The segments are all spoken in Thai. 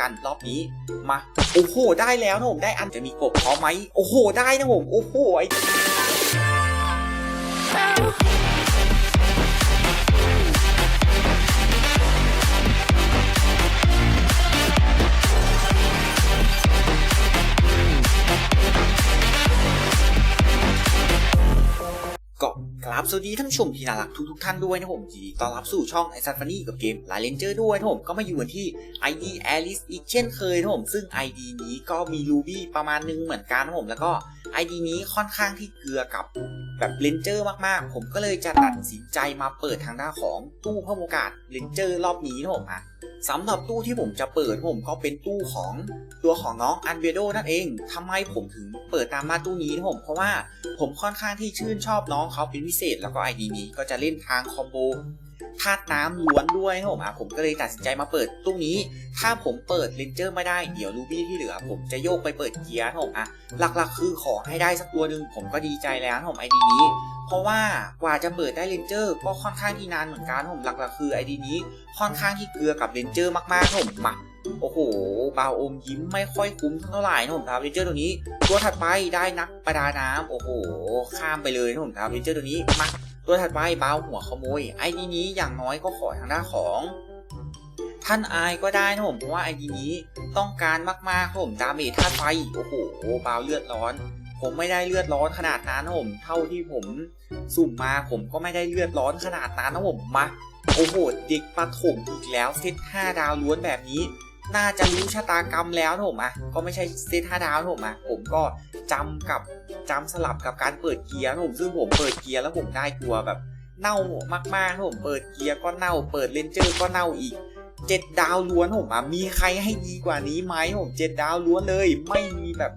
กันรอบนี้มาโอ้โห ได้แล้วนะผมได้อันจะมีกบพร้อมไหมโอ้โห ได้นะผมโอ้โหไอ สวัสดีท่านผู้ชมที่น่ารักทุกทุกท่านด้วยนะผมยินดีต้อนรับสู่ช่องไอซันฟานี่กับเกมลาเลนเจอร์ด้วยนะผมก็มาอยู่กันที่ ID Alice อีกเช่นเคยนะผมซึ่ง ID นี้ก็มีลูบี้ประมาณนึงเหมือนกันนะผมแล้วก็ ID นี้ค่อนข้างที่เกลือกับแบบเลนเจอร์มากๆ ผมก็เลยจะตัดสินใจมาเปิดทางด้านของตู้เพิ่มโอกาสเลนเจอร์รอบนี้นะผมอะ สำหรับตู้ที่ผมจะเปิดผมก็เป็นตู้ของตัวของน้องอันเบโดนั่นเองทำไมผมถึงเปิดตามมาตู้นี้นะผมเพราะว่าผมค่อนข้างที่ชื่นชอบน้องเขาเป็นพิเศษ แล้วก็ไอดีนี้ก็จะเล่นทางคอมโบ ธาตุน้ำล้วนด้วยนะผมอะผมก็เลยตัดสินใจมาเปิดตู้นี้ ถ้าผมเปิดเลนเจอร์ไม่ได้เดี๋ยวรูบี้ที่เหลือ ผมจะโยกไปเปิดเกียร์นะผมอะหลักๆ คือขอให้ได้สักตัวหนึ่งผมก็ดีใจแล้วนะผมไอดีนี้ เพราะว่ากว่าจะเปิดได้เลนเจอร์ก็ค่อนข้างที่นานเหมือนกันนะผมหลักๆคือไอดีนี้ค่อนข้างที่เกลือกับเลนเจอร์มากๆนะผมมาโอ้โหบาวอมยิ้มไม่ค่อยคุ้มเท่าไหร่นะผมครับเลนเจอร์ตัวนี้ ตัวถัดไปได้นักประดาน้ำโอ้โห ข้ามไปเลยนะผมครับเลนเจอร์ตัวนี้มา ตัวถัดไปบ้าวหัวขโมยไอดีนี้อย่างน้อยก็ขอทางด้านของ ท่านอายก็ได้นะผมเพราะว่าไอดีนี้ต้องการมากๆครับผมดาเมจธาตุไฟโอ้โหบาวเลือดร้อน ผมไม่ได้เลือดร้อนขนาดนั้นนผมเท่าที่ผมสุ่มมาผมก็ไม่ได้เลือดร้อนขนาดนั้นนะผมมาโอ้โหเด็กปฐมอีกแล้วเซต5ดาวล้วนแบบนี้ น่าจะรู้ชะตากรรมแล้วนะผมอะก็ไม่ใช่เซตห้าดาวนะผมอะผมก็จำกับจำสลับกับการเปิดเกียร์นะผมซึ่งผมเปิดเกียร์แล้วผมได้ตัวแบบ เน่ามากๆนะผมเปิดเกียร์ก็เน่า เปิดเลนเจอร์ก็เน่าอีกเจ็ดดาวล้วนผมอะมีใครให้ดีกว่านี้ไหมผมเจ็ดดาวล้วนเลย ไม่มีแบบ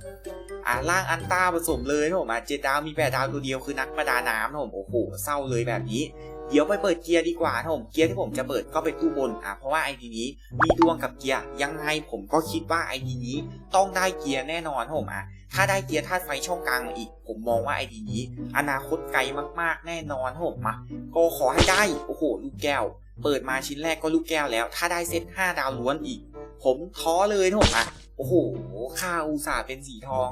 อ่าล่างอันต้าผสมเลยผมอะเจ็ดดาวมีแปดดาวตัวเดียวคือนักประดาน้ำผมโอ้โหเศร้าเลยแบบนี้ เดี๋ยวไปเปิดเกียร์ดีกว่านะผมเกียร์ที่ผมจะเปิดก็เป็นตู้บนอะเพราะว่าไอดีนี้มีดวงกับเกียร์ยังไงผมก็คิดว่าไอดีนี้ต้องได้เกียร์แน่นอนนะผมอะถ้าได้เกียร์ธาตุไฟช่องกลางอีก ผมมองว่าไอดีนี้ อนาคตไกลมากๆ แน่นอนนะผมมาก็ขอให้ได้โอ้โหลูกแก้ว เปิดมาชิ้นแรกก็ลูกแก้วแล้ว ถ้าได้เซต5ดาวล้วนอีก ผมท้อเลยนะผมอะโอ้โหค่าอุตส่าห์เป็นสีทอง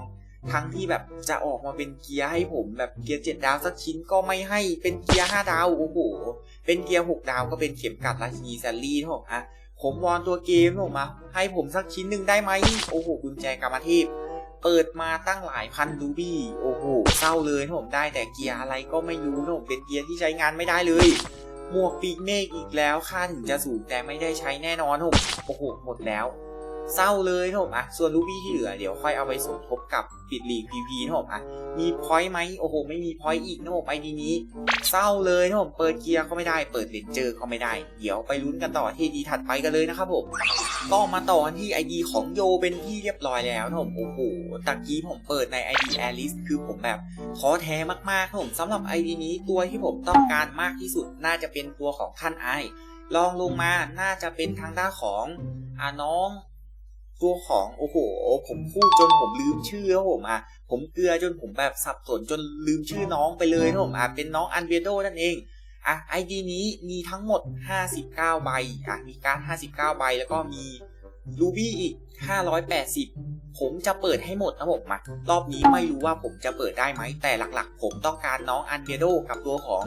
ทั้งที่แบบจะออกมาเป็นเกียร์ให้ผมแบบเกียร์เจ็ดดาวสักชิ้นก็ไม่ให้เป็นเกียร์ห้าดาวโอ้โหเป็นเกียร์หกดาวก็เป็นเข็มกัดราชินีแซลลี่นะผมอะผมวอนตัวเกมนะผมมาให้ผมสักชิ้นหนึ่งได้ไหมโอ้โหกุญแจกรรมเทพเปิดมาตั้งหลายพันรูบี้โอ้โหเศร้าเลยผมได้แต่เกียร์อะไรก็ไม่รู้ผมเป็นเกียร์ที่ใช้งานไม่ได้เลยหมวกปีกเมฆอีกแล้วค่าถึงจะสูงแต่ไม่ได้ใช้แน่นอนผมโอ้โหหมดแล้ว เศร้าเลยนะผมอะส่วนรูบี้ที่เหลือเดี๋ยวค่อยเอาไปสมทบกับปิดลีกพีพีนะผมอะมีพอยต์ไหมโอ้โหไม่มีพอยต์อีกนะผมไอดีนี้ เศร้าเลยนะผมเปิดเกียร์ก็ไม่ได้เปิดเลนเจอร์ก็ไม่ได้ เดี๋ยวไปลุ้นกันต่อที่ดีถัดไปกันเลยนะครับผมก็มาต่อที่ ID ของโยเป็นที่เรียบร้อยแล้วนะผมโอ้โหตะกี้ผมเปิดใน ID Alice คือผมแบบท้อแท้มากๆครับผมสำหรับ ID นี้ตัวที่ผมต้องการมากที่สุดน่าจะเป็นตัวของท่านไอลองลงมาน่าจะเป็นทางด้านของอาน้อง ตัวของโอ้โห ผมพูดจนผมลืมชื่อครับผมอะผมเกลือจนผมแบบสับสนจนลืมชื่อน้องไปเลยนะผมอะเป็นน้องอันเวโดนั่นเองอะไอดีนี้มีทั้งหมด 59 ใบอะมีการ์ด59 ใบแล้วก็มีรูบี้อีก 580 ผมจะเปิดให้หมดนะผมมารอบนี้ไม่รู้ว่าผมจะเปิดได้ไหมแต่หลักๆ ผมต้องการน้องอันเวโดกับตัวของ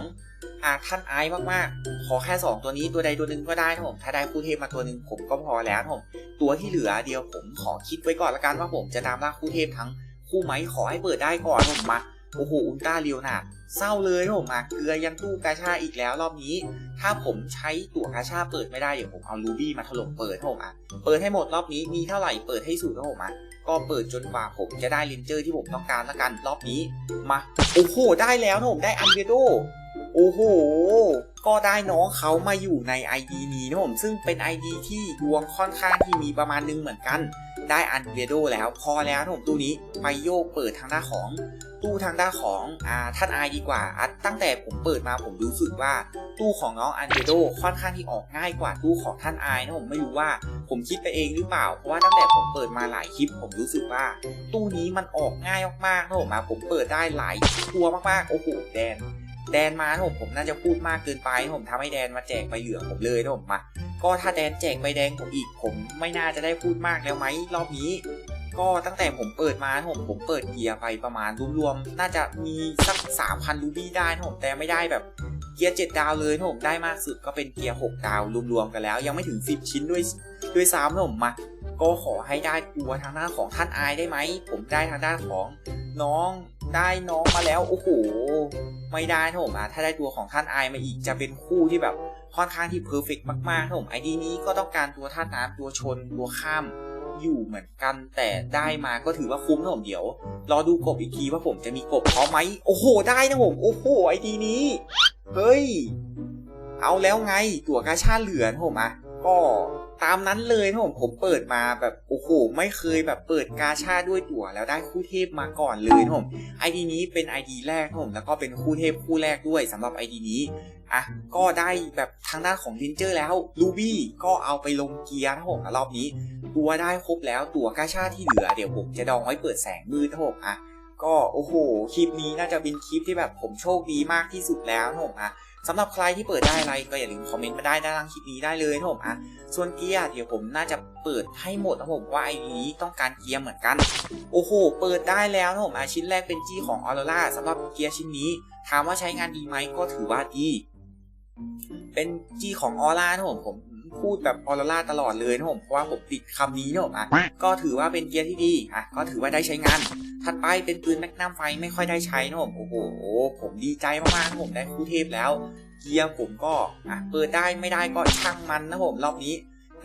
อาท่านไอซ์มากๆ ขอแค่ 2 ตัวนี้ตัวใดตัวหนึ่งก็ได้นะผม ถ้าได้คู่เทพมาตัวหนึ่งผมก็พอแล้วนะผม ตัวที่เหลือเดียวผมขอคิดไว้ก่อนละกันว่าผมจะตามล่าคู่เทพทั้งคู่ไหมขอให้เปิดได้ก่อนผมมาโอ้โหอุลตร้าเรียวนาเศร้าเลยนผมมาเกลือยังตู้กาชาอีกแล้วรอบนี้ ถ้าผมใช้ตั๋วกาชาเปิดไม่ได้เดี๋ยวผมเอารูบี้มาถล่มเปิดนผมอะเปิดให้หมดรอบนี้มีเท่าไหร่เปิดให้สุดนผมอะก็เปิดจนกว่าผมจะได้เลนเจอร์ที่ผมต้องการละกันรอบนี้มาโอ้โหได้แล้วนผมได้อันเวโด โอ้โห ก็ได้น้องเขามาอยู่ใน ID นี้นะผมซึ่งเป็น ID ที่ดวงค่อนข้างที่มีประมาณนึงเหมือนกัน ได้อันเวโดแล้วพอแล้วนะผมตู้นี้ไปโยกเปิดทางด้านของตู้ทางด้านของอาท่านไอดีกว่าอะตั้งแต่ผมเปิดมาผมรู้สึกว่า ตู้ของน้องอันเวโดค่อนข้างที่ออกง่ายกว่าตู้ของท่านไอนะผมไม่รู้ว่าผมคิดไปเองหรือเปล่า เพราะว่าตั้งแต่ผมเปิดมาหลายคลิป ผมรู้สึกว่า ตู้นี้มันออกง่ายมากๆนะผมมาผมเปิดได้หลายตัวมากๆโอ้โหแดน แดนมานะผมผมน่าจะพูดมากเกินไป ผมทำให้แดนมาแจกใบเหลืองผมเลยนะผมมาก็ถ้าแดนแจกใบแดงผมอีก ผมไม่น่าจะได้พูดมากแล้วไหมรอบนี้ ก็ตั้งแต่ผมเปิดมาผมผมเปิดเกียร์ไปประมาณรวมๆน่าจะมีสัก3,000รูบี้ได้นะผมแต่ไม่ได้แบบเกียร์7ดาวเลยนะผมได้มากสุดก็เป็นเกียร์6ดาวรวมๆกันแล้ว ยังไม่ถึง10ชิ้นด้วยด้วยซ้ำนะผมมาก็ขอให้ได้ตัวทางด้านของท่านอายได้ไหมผมได้ทางด้านของน้อง ได้น้องมาแล้วโอ้โหไม่ได้นะผมอะถ้าได้ตัวของท่านไอมาอีกจะเป็นคู่ที่แบบค่อนข้างที่เพอร์เฟกมากๆนะผมไอดีนี้ก็ต้องการตัวท่าน้ำตัวชนตัวข้ามอยู่เหมือนกันแต่ได้มาก็ถือว่าคุ้มนะผมเดี๋ยว รอดูกบอีกทีว่าผมจะมีกบพร้อมไหมโอ้โห ได้นะผมโอ้โหไอดีนี้ เฮ้ย เอาแล้วไง ตัวกาชาเหลือนผมอะก็ ตามนั้นเลยนะผมผมเปิดมาแบบโอ้โหไม่เคยแบบเปิดกาชาด้วยตั๋วแล้วได้คู่เทพมาก่อนเลยนะผมไอดีนี้เป็นไอดีแรกนะผมแล้วก็เป็นคู่เทพคู่แรกด้วยสำหรับไอดีนี้อะก็ได้แบบทางด้านของดินเจอร์แล้วลูบี้ก็เอาไปลงเกียร์นะผมรอบนี้ ตัวได้ครบแล้วตั๋วกาชาที่เหลือเดี๋ยวผมจะดองไว้เปิดแสงมืดนะผมอะก็โอ้โหคลิปนี้น่าจะเป็นคลิปที่แบบผมโชคดีมากที่สุดแล้วนะผมอะ สำหรับใครที่เปิดได้อะไรก็อย่าลืมคอมเมนต์มาได้ด้านล่างคลิปนี้ได้เลยนะผมอะส่วนเกียร์เดี๋ยวผมน่าจะเปิดให้หมดนะผมว่าไอ้นี้ต้องการเกียร์เหมือนกัน โอ้โห เปิดได้แล้วนะผมอะชิ้นแรกเป็นจี้ของออโรราสำหรับเกียร์ชิ้นนี้ ถามว่าใช้งานดีไหมก็ถือว่าดี เป็นจี้ของออร่านะผมผม พูดแบบออโรราตลอดเลยนะผมเพราะว่าผมติดคำนี้นะผมอะก็ถือว่าเป็นเกียร์ที่ดีอะก็ถือว่าได้ใช้งาน ถัดไปเป็นปืนแมกนัมไฟไม่ค่อยได้ใช้นะผมโอ้โหผมดีใจมากๆนะผมได้คู่เทพแล้ว เกียร์ผมก็อะเปิดได้ไม่ได้ก็ช่างมันนะผมรอบนี้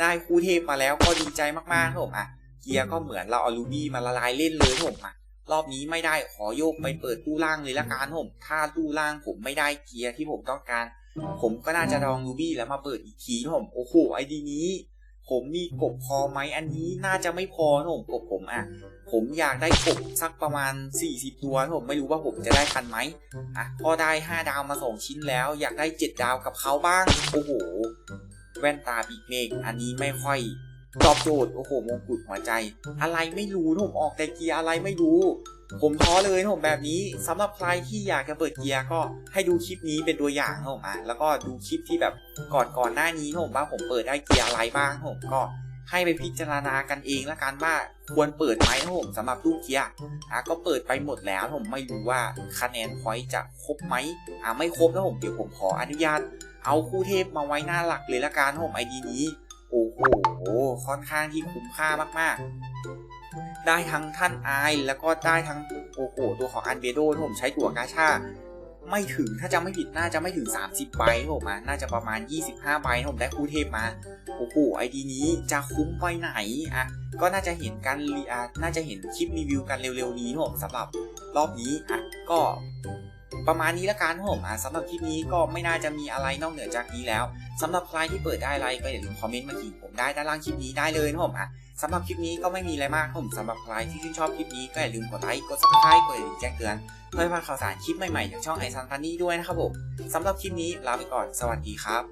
ได้คู่เทพมาแล้วก็ดีใจมากๆนะผมอะเกียร์ก็เหมือนเราเอาลูบี้มาละลายเล่นเลยนะผมอะรอบนี้ไม่ได้ขอโยกไปเปิดตู้ล่างเลยละกันนะผมถ้าตู้ล่างผมไม่ได้เกียร์ที่ผมต้องการ ผมก็น่าจะลองลูบี้แล้วมาเปิดอีกทีผมโอ้โหไอดีนี้ ผมมีกบพอไหมอันนี้น่าจะไม่พอผมกบผมอะ ผมอยากได้กบสักประมาณ 40 ตัวผมไม่รู้ว่าผมจะได้ทันไหมอะพอได้ 5 ดาวมา2ชิ้นแล้ว อยากได้ 7 ดาวกับเขาบ้าง โอ้โห แว่นตาปีกเมฆอันนี้ไม่ค่อยตอบโจทย์โอ้โหมงกุฎหัวใจ อะไรไม่รู้ผมออกแต่เกียร์อะไรไม่รู้ ผมท้อเลยนะผมแบบนี้สำหรับใครที่อยากจะเปิดเกียร์ก็ให้ดูคลิปนี้เป็นตัวอย่างนะผมอะแล้วก็ดูคลิปที่แบบก่อนก่อนหน้านี้นะผมว่าผมเปิดได้เกียร์อะไรบ้างนะผมก็ให้ไปพิจารณากันเองละกันว่าควรเปิดไหมนะผมสำหรับลูกเกียร์อะก็เปิดไปหมดแล้วผมไม่รู้ว่าคะแนนพอยต์จะครบไหมอะไม่ครบนะผมเดี๋ยวผมขออนุญาต เอาคู่เทพมาไว้หน้าหลักเลยละกันนะผมไอดีนี้โอ้โหค่อนข้างที่คุ้มค่ามากๆ ได้ทั้งท่านไอแล้วก็ได้ทั้งโอ้โหตัวของอันเบโดที่ผมใช้ตัวกาชาไม่ถึงถ้าจำไม่ผิดน่าจะไม่ถึง 30 ใบผมอะน่าจะประมาณ 25 ใบผมได้คู่เทพมาโอ้โหไอดีนี้จะคุ้มไปไหนอะก็น่าจะเห็นกันรีอะน่าจะเห็นคลิปรีวิวกันเร็วๆนี้ผมสำหรับรอบนี้อะก็ประมาณนี้ละกันผมอะสำหรับคลิปนี้ก็ไม่น่าจะมีอะไรนอกเหนือจากนี้แล้วสำหรับใครที่เปิดได้อะไรก็อย่าลืมคอมเมนต์มาขีดผมได้ด้านล่างคลิปนี้ได้เลยผมอะ สำหรับคลิปนี้ก็ไม่มีอะไรมากครับผมสำหรับใครที่ชื่นชอบคลิปนี้ก็อย่าลืมกดไลค์ กดซับสไครต์กดกระดิ่งแจ้งเตือนเพื่อไม่พลาดข่าวสารคลิปใหม่ๆจากช่องไอซันฟันนี่ด้วยนะครับผมสำหรับคลิปนี้ลาไปก่อนสวัสดีครับ